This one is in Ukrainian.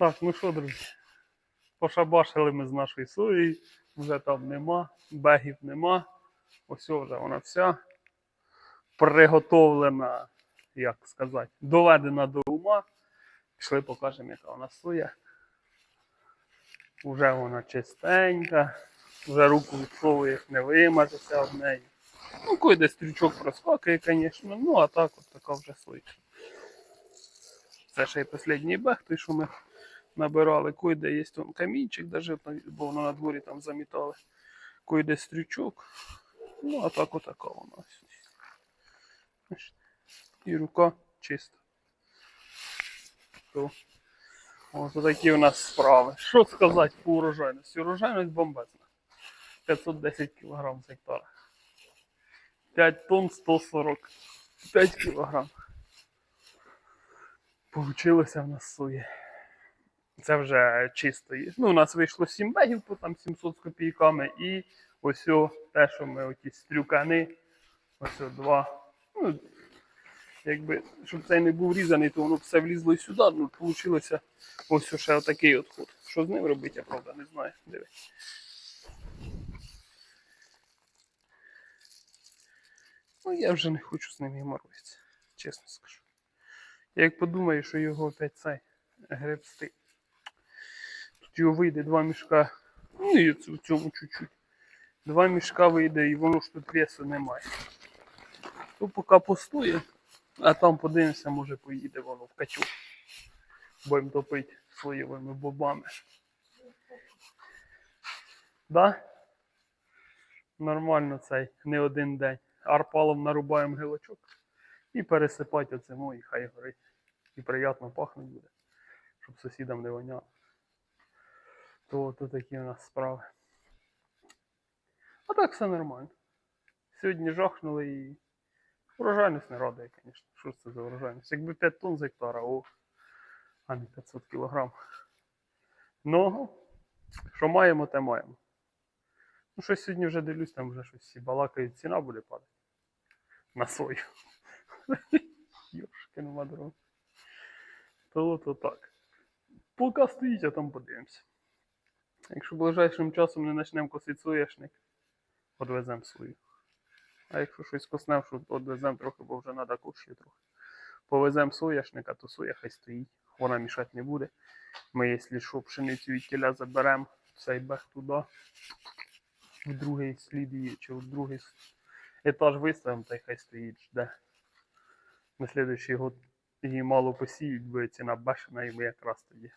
Так, ну що, друзі, пошабашили ми з нашої сої, вже там нема, бегів нема. Ось вже вона вся приготовлена, як сказати, доведена до ума. Пішли покажемо, яка вона соя. Уже вона чистенька, вже руку відсовуєш, не вимажеться об неї. Ну, кой десь стрючок проскакує, звісно, ну а так от така вже сойка. Це ще й останній бег, той, що ми набирали. Кой-де є там камінчик, даже, бо воно на дворі там замітали. Кой-де стрючок. Ну, а так отака вона. І рука чиста. То. Ось такі у нас справи. Що сказати по урожайності? Урожайність бомбезна. 510 кг з гектара. 5 тонн 145 кг. Получилося в нас сої. Це вже чисто. Ну, у нас вийшло 7 бегів по там 700 з копійками. І ось те, що ми оті стрюкани. Ось два. Ну, якби, щоб цей не був різаний, то воно все влізло і сюди. Ну, вийшло ось ще отакий от ход. Що з ним робити, я правда не знаю. Диви. Ну, я вже не хочу з ним і чесно скажу. Я як подумаю, що його опять цей гребсти. Тут вийде два мішка. Ну і в цьому чуть-чуть. Два мішка вийде і воно ж тут весу немає. То поки постоє, а там подивимося, може поїде воно в качок. Будемо топити соєвими бобами. Да? Нормально цей, не один день. Арпалом нарубаємо гілочок і пересипати оце, ну і хай горить. І приємно пахнуть буде, щоб сусідам не воняло. То, то такі у нас справи. А так все нормально. Сьогодні жахнули і урожайність не радує, звісно. Що це за урожайність? Якби 5 тонн з гектара, о, а не 500 кілограм. Ну, що маємо, те маємо. Ну, щось сьогодні вже дивлюсь, там вже щось балакають, ціна буде падати. На сою. Йошки нема дров. То то так. Поки стоїть, а там подивимося. Якщо ближайшим часом не почнемо косити соняшник, одвеземо свою. А якщо щось коснемо, що одвеземо трохи, бо вже треба кушати трохи. Повеземо соняшника, то соя хай стоїть. Вона мішати не буде. Ми, якщо що, пшеницю від тіля заберемо, цей бег туди, в другий слід її, чи в другий етаж виставимо, та й хай стоїть, жде. На слідуючий год її мало посіють, бо ціна бешена, і ми якраз тоді